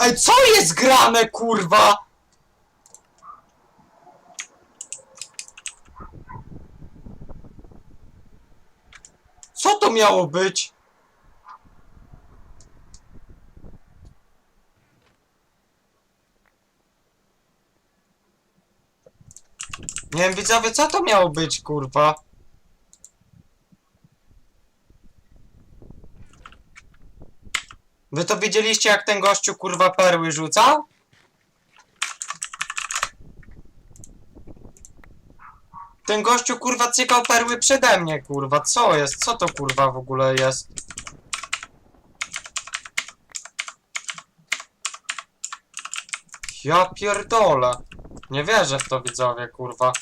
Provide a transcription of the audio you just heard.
Ej, co jest grane, kurwa? Co to miało być? Nie wiem, widzowie, co to miało być, kurwa? Wy to widzieliście, jak ten gościu, kurwa, perły rzucał? Ten gościu, kurwa, cykał perły przede mnie, kurwa. Co jest? Co to, kurwa, w ogóle jest? Ja pierdolę. Nie wierzę w to, widzowie, kurwa.